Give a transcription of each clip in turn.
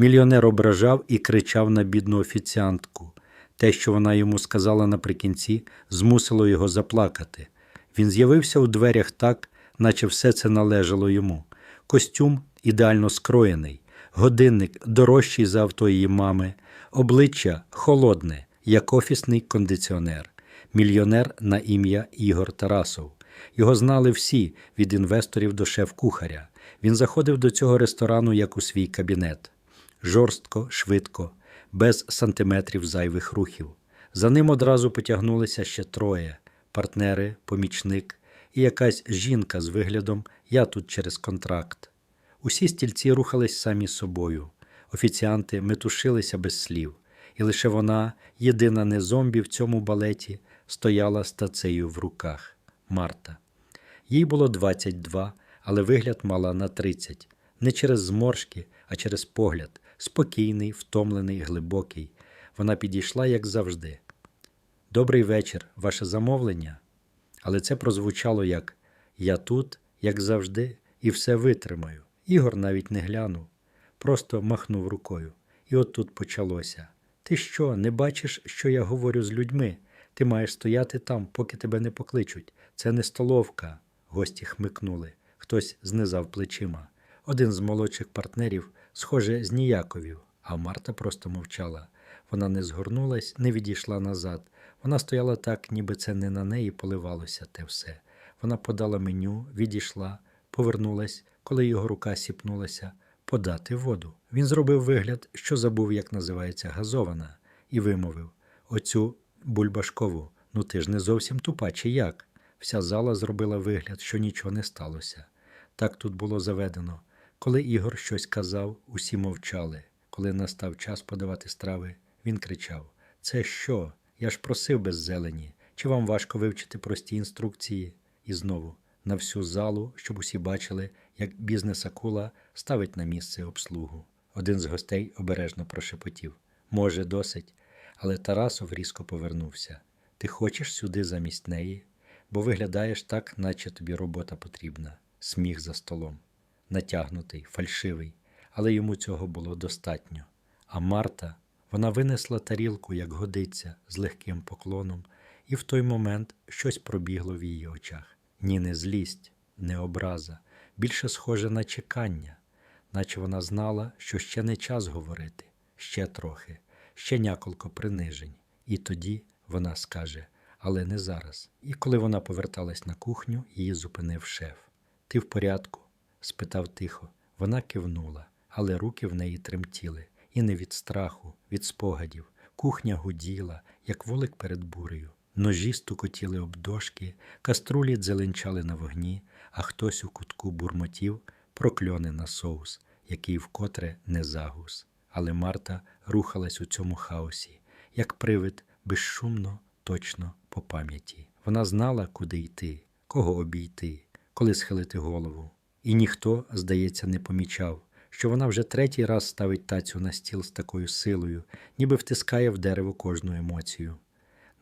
Мільйонер ображав і кричав на бідну офіціантку. Те, що вона йому сказала наприкінці, змусило його заплакати. Він з'явився у дверях так, наче все це належало йому. Костюм ідеально скроєний, годинник дорожчий за авто її мами, обличчя холодне, як офісний кондиціонер, мільйонер на ім'я Ігор Тарасов. Його знали всі від інвесторів до шеф-кухаря. Він заходив до цього ресторану як у свій кабінет. Жорстко, швидко, без сантиметрів зайвих рухів. За ним одразу потягнулися ще троє партнери, помічник і якась жінка з виглядом Я тут через контракт. Усі стільці рухались самі собою. Офіціанти метушилися без слів, і лише вона, єдина не зомбі в цьому балеті, стояла з тацею в руках Марта. Їй було 22, але вигляд мала на 30. Не через зморшки, а через погляд, спокійний, втомлений, глибокий. Вона підійшла, як завжди. Добрий вечір, ваше замовлення. Але це прозвучало як Я тут, як завжди, і все витримаю. Ігор навіть не глянув, просто махнув рукою. І от тут почалося. Ти що, не бачиш, що я говорю з людьми? Ти маєш стояти там, поки тебе не покличуть. Це не столовка. Гості хмикнули. Хтось знизав плечима. Один з молодших партнерів, схоже, зніяковів, а Марта просто мовчала. Вона не згорнулась, не відійшла назад. Вона стояла так, ніби це не на неї поливалося те все. Вона подала меню, відійшла, повернулась, коли його рука сіпнулася, подати воду. Він зробив вигляд, що забув, як називається газована, і вимовив: Оцю бульбашкову, ну ти ж не зовсім тупа, чи як? Вся зала зробила вигляд, що нічого не сталося. Так тут було заведено. Коли Ігор щось казав, усі мовчали. Коли настав час подавати страви, він кричав: Це що? Я ж просив без зелені. Чи вам важко вивчити прості інструкції? І знову на всю залу, щоб усі бачили, як бізнес-акула ставить на місце обслугу. Один з гостей обережно прошепотів: Може, досить. Але Тарасов різко повернувся. Ти хочеш сюди замість неї? Бо виглядаєш так, наче тобі робота потрібна. Сміх за столом. Натягнутий, фальшивий, але йому цього було достатньо. А Марта, вона винесла тарілку, як годиться, з легким поклоном, і в той момент щось пробігло в її очах. Ні, не злість, не образа, більше схоже на чекання, наче вона знала, що ще не час говорити, ще трохи, ще няколко принижень. І тоді вона скаже, але не зараз. І коли вона поверталась на кухню, її зупинив шеф. Ти в порядку? Спитав тихо. Вона кивнула, але руки в неї тремтіли, і не від страху, від спогадів. Кухня гуділа, як волик перед бурею. Ножі стукотіли об дошки, каструлі дзеленчали на вогні, а хтось у кутку бурмотів прокльони на соус, який вкотре не загус. Але Марта рухалась у цьому хаосі, як привид, безшумно, точно по пам'яті. Вона знала, куди йти, кого обійти, коли схилити голову. І ніхто, здається, не помічав, що вона вже третій раз ставить тацю на стіл з такою силою, ніби втискає в дерево кожну емоцію.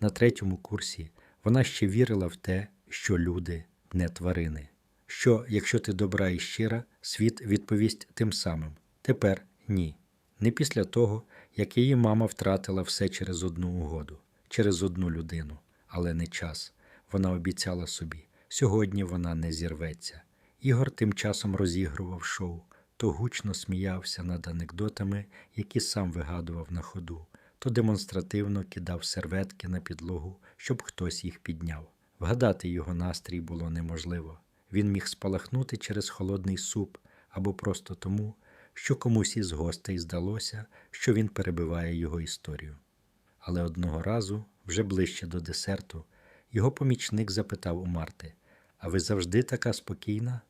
На третьому курсі вона ще вірила в те, що люди не тварини, що, якщо ти добра і щира, світ відповість тим самим. Тепер ні. Не після того, як її мама втратила все через одну угоду, через одну людину, але не час. Вона обіцяла собі, сьогодні вона не зірветься. Ігор тим часом розігрував шоу, то гучно сміявся над анекдотами, які сам вигадував на ходу, то демонстративно кидав серветки на підлогу, щоб хтось їх підняв. Вгадати його настрій було неможливо. Він міг спалахнути через холодний суп або просто тому, що комусь із гостей здалося, що він перебиває його історію. Але одного разу, вже ближче до десерту, його помічник запитав у Марти: А ви завжди така спокійна?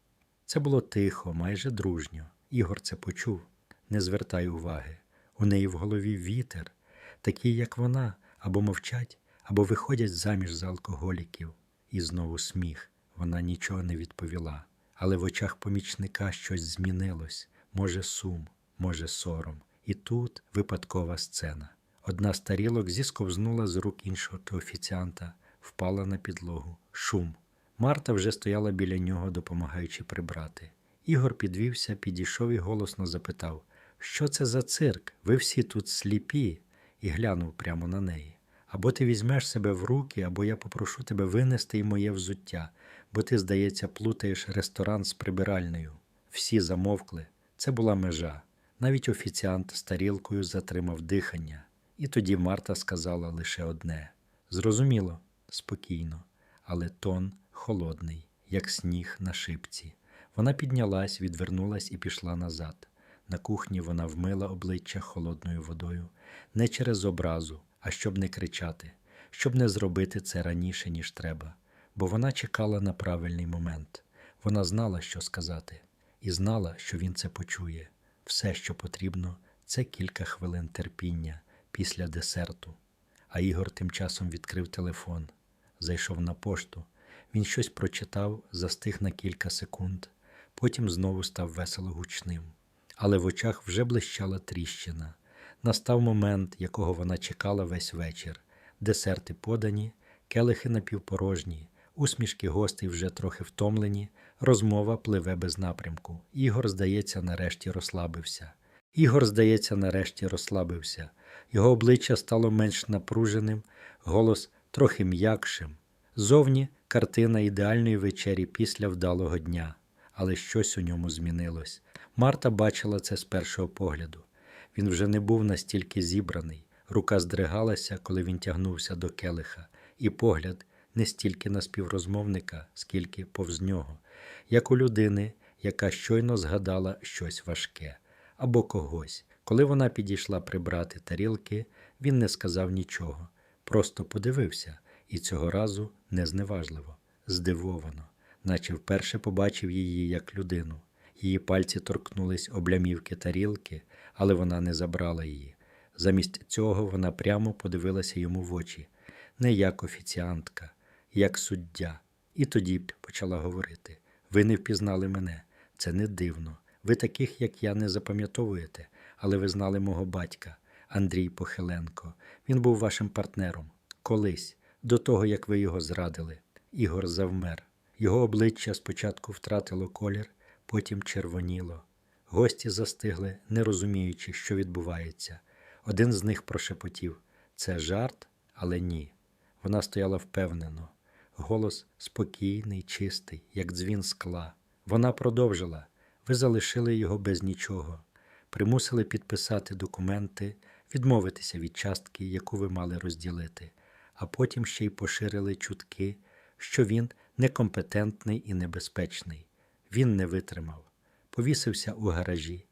Це було тихо, майже дружньо. Ігор це почув. Не звертай уваги. У неї в голові вітер, такі, як вона, або мовчать, або виходять заміж за алкоголіків. І знову сміх. Вона нічого не відповіла. Але в очах помічника щось змінилось може, сум, може, сором. І тут випадкова сцена. Одна з тарілок зісковзнула з рук іншого офіціанта, впала на підлогу. Шум. Марта вже стояла біля нього, допомагаючи прибрати. Ігор підвівся, підійшов і голосно запитав: Що це за цирк? Ви всі тут сліпі, і глянув прямо на неї. Або ти візьмеш себе в руки, або я попрошу тебе винести й моє взуття, бо ти, здається, плутаєш ресторан з прибиральною. Всі замовкли. Це була межа. Навіть офіціант з тарілкою затримав дихання. І тоді Марта сказала лише одне: зрозуміло, спокійно, але тон холодний, як сніг на шипці. Вона піднялась, відвернулась і пішла назад. На кухні вона вмила обличчя холодною водою, не через образу, а щоб не кричати, щоб не зробити це раніше, ніж треба, бо вона чекала на правильний момент. Вона знала, що сказати, і знала, що він це почує. Все, що потрібно, це кілька хвилин терпіння після десерту. А Ігор тим часом відкрив телефон, зайшов на пошту. Він щось прочитав, застиг на кілька секунд, потім знову став весело гучним. Але в очах вже блищала тріщина. Настав момент, якого вона чекала весь вечір. Десерти подані, келихи напівпорожні, усмішки гостей вже трохи втомлені, розмова пливе без напрямку. Ігор, здається, нарешті розслабився. Ігор, здається, нарешті розслабився. Його обличчя стало менш напруженим, голос трохи м'якшим. Зовні картина ідеальної вечері після вдалого дня, але щось у ньому змінилось. Марта бачила це з першого погляду. Він вже не був настільки зібраний, рука здригалася, коли він тягнувся до келиха, і погляд не стільки на співрозмовника, скільки повз нього, як у людини, яка щойно згадала щось важке або когось. Коли вона підійшла прибрати тарілки, він не сказав нічого, просто подивився, і цього разу незневажливо, здивовано, наче вперше побачив її як людину. Її пальці торкнулись облямівки тарілки, але вона не забрала її. Замість цього вона прямо подивилася йому в очі, не як офіціантка, як суддя. І тоді почала говорити: Ви не впізнали мене, це не дивно. Ви таких, як я, не запам'ятовуєте, але ви знали мого батька, Андрій Похиленко. Він був вашим партнером колись, до того як ви його зрадили. Ігор завмер. Його обличчя спочатку втратило колір, потім червоніло. Гості застигли, не розуміючи, що відбувається. Один з них прошепотів це жарт, але ні. Вона стояла впевнено. Голос спокійний, чистий, як дзвін скла. Вона продовжила ви залишили його без нічого, примусили підписати документи, відмовитися від частки, яку ви мали розділити, а потім ще й поширили чутки, що він некомпетентний і небезпечний. Він не витримав, повісився у гаражі,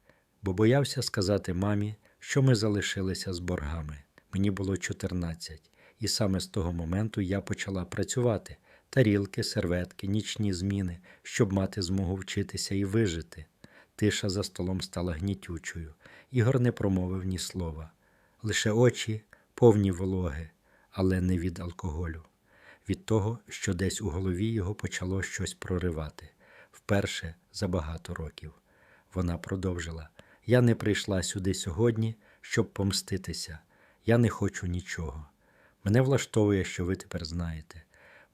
бо боявся сказати мамі, що ми залишилися з боргами. Мені було 14, і саме з того моменту я почала працювати тарілки, серветки, нічні зміни, щоб мати змогу вчитися і вижити. Тиша за столом стала гнітючою. Ігор не промовив ні слова, лише очі повні вологи, але не від алкоголю, від того, що десь у голові його почало щось проривати вперше за багато років. Вона продовжила: Я не прийшла сюди сьогодні, щоб помститися. Я не хочу нічого. Мене влаштовує, що ви тепер знаєте,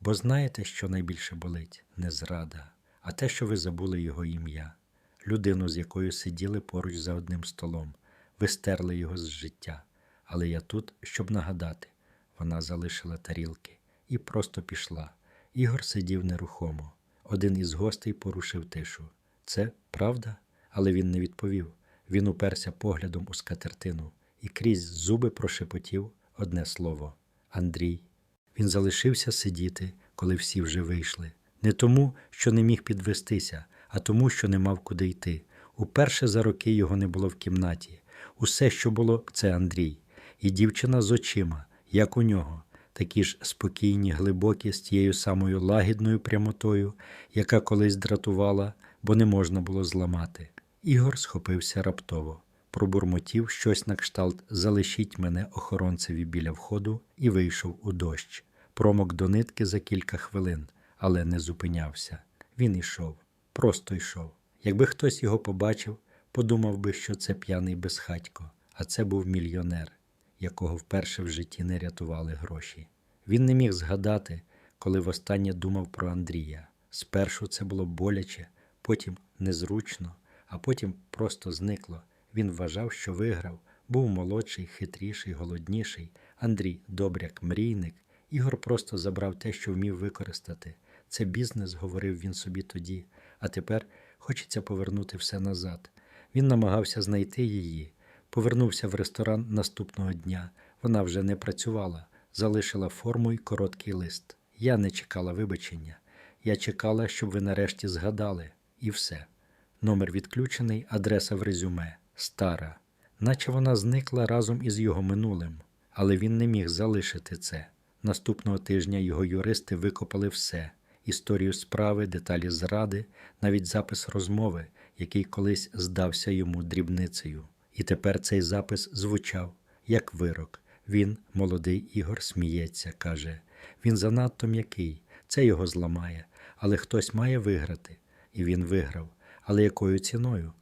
бо знаєте, що найбільше болить не зрада, а те, що ви забули його ім'я, людину, з якою сиділи поруч за одним столом, ви стерли його з життя. Але я тут, щоб нагадати, вона залишила тарілки і просто пішла. Ігор сидів нерухомо. Один із гостей порушив тишу. Це правда? Але він не відповів. Він уперся поглядом у скатертину і крізь зуби прошепотів одне слово Андрій. Він залишився сидіти, коли всі вже вийшли. Не тому, що не міг підвестися, а тому, що не мав куди йти. Уперше за роки його не було в кімнаті. Усе, що було, це Андрій, і дівчина з очима, як у нього, такі ж спокійні, глибокі, з тією самою лагідною прямотою, яка колись дратувала, бо не можна було зламати. Ігор схопився раптово, пробурмотів щось на кшталт Залишіть мене охоронцеві біля входу і вийшов у дощ. Промок до нитки за кілька хвилин, але не зупинявся. Він ішов, просто йшов. Якби хтось його побачив, подумав би, що це п'яний безхатько, а це був мільйонер, якого вперше в житті не рятували гроші. Він не міг згадати, коли востаннє думав про Андрія. Спершу це було боляче, потім незручно, а потім просто зникло. Він вважав, що виграв, був молодший, хитріший, голодніший. Андрій добряк, мрійник. Ігор просто забрав те, що вмів використати. Це бізнес, говорив він собі тоді, а тепер хочеться повернути все назад. Він намагався знайти її. Повернувся в ресторан наступного дня. Вона вже не працювала, залишила форму й короткий лист. Я не чекала вибачення. Я чекала, щоб ви нарешті згадали, і все. Номер відключений, адреса в резюме, стара, наче вона зникла разом із його минулим, але він не міг залишити це. Наступного тижня його юристи викопали все: історію справи, деталі зради, навіть запис розмови, який колись здався йому дрібницею. І тепер цей запис звучав як вирок. Він, молодий Ігор, сміється, каже. Він занадто м'який, це його зламає, але хтось має виграти. І він виграв. Але якою ціною?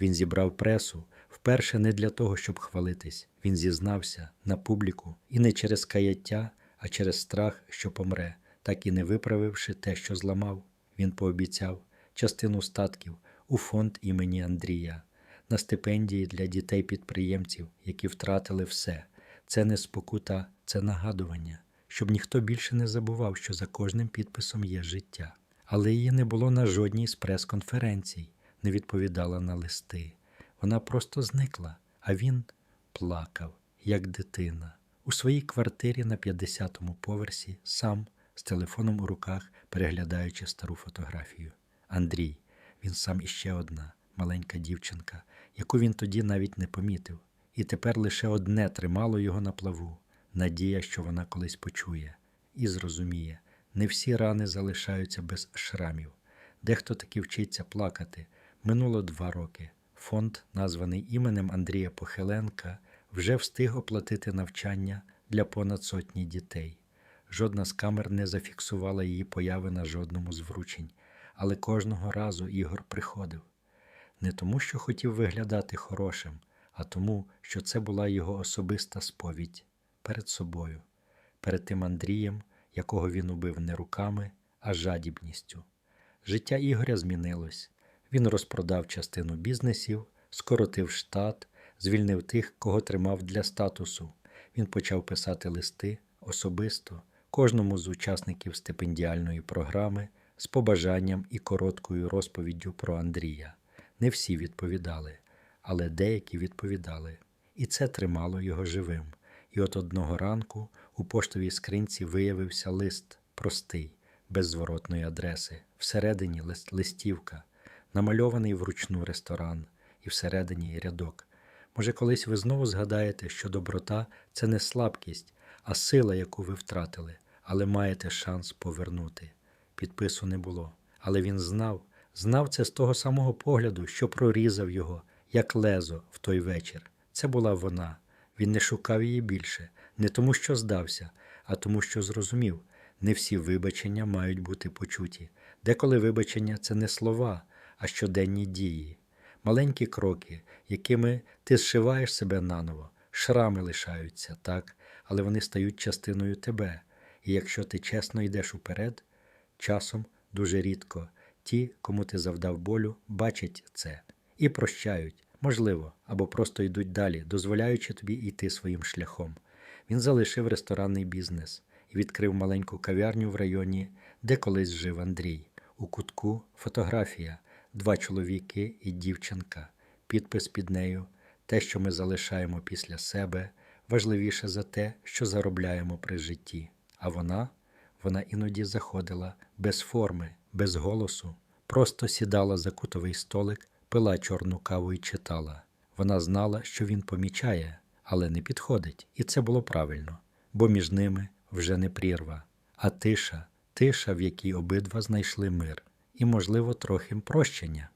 Він зібрав пресу вперше не для того, щоб хвалитись. Він зізнався на публіку і не через каяття, а через страх, що помре, так і не виправивши те, що зламав. Він пообіцяв частину статків у фонд імені Андрія, на стипендії для дітей-підприємців, які втратили все. Це не спокута, це нагадування, щоб ніхто більше не забував, що за кожним підписом є життя. Але її не було на жодній з прес-конференцій, не відповідала на листи. Вона просто зникла, а він плакав, як дитина, у своїй квартирі на 50-му поверсі, сам з телефоном у руках, переглядаючи стару фотографію. Андрій, він сам іще одна маленька дівчинка, яку він тоді навіть не помітив. І тепер лише одне тримало його на плаву надія, що вона колись почує і зрозуміє. Не всі рани залишаються без шрамів. Дехто таки вчиться плакати. Минуло два роки. Фонд, названий іменем Андрія Похиленка, вже встиг оплатити навчання для понад сотні дітей. Жодна з камер не зафіксувала її появи на жодному з вручень, але кожного разу Ігор приходив. Не тому, що хотів виглядати хорошим, а тому, що це була його особиста сповідь перед собою, перед тим Андрієм, якого він убив не руками, а жадібністю. Життя Ігоря змінилось. Він розпродав частину бізнесів, скоротив штат, звільнив тих, кого тримав для статусу. Він почав писати листи особисто кожному з учасників стипендіальної програми з побажанням і короткою розповіддю про Андрія. Не всі відповідали, але деякі відповідали. І це тримало його живим. І от одного ранку у поштовій скринці виявився лист простий, без зворотної адреси, всередині лист листівка, намальований вручну ресторан, і всередині рядок. Може, колись ви знову згадаєте, що доброта це не слабкість, а сила, яку ви втратили, але маєте шанс повернути. Підпису не було, але він знав, знав це з того самого погляду, що прорізав його, як лезо в той вечір. Це була вона. Він не шукав її більше, не тому, що здався, а тому, що зрозумів, не всі вибачення мають бути почуті. Деколи вибачення це не слова, а щоденні дії, маленькі кроки, якими ти зшиваєш себе наново, шрами лишаються, так, але вони стають частиною тебе. І якщо ти чесно йдеш уперед, часом дуже рідко ті, кому ти завдав болю, бачать це і прощають можливо, або просто йдуть далі, дозволяючи тобі йти своїм шляхом. Він залишив ресторанний бізнес і відкрив маленьку кав'ярню в районі, де колись жив Андрій. У кутку фотографія, два чоловіки і дівчинка, підпис під нею, те, що ми залишаємо після себе, важливіше за те, що заробляємо при житті. А вона, вона іноді заходила без форми, без голосу, просто сідала за кутовий столик пила чорну каву і читала. Вона знала, що він помічає, але не підходить, і це було правильно, бо між ними вже не прірва, а тиша, тиша, в якій обидва знайшли мир, і, можливо, трохи прощення.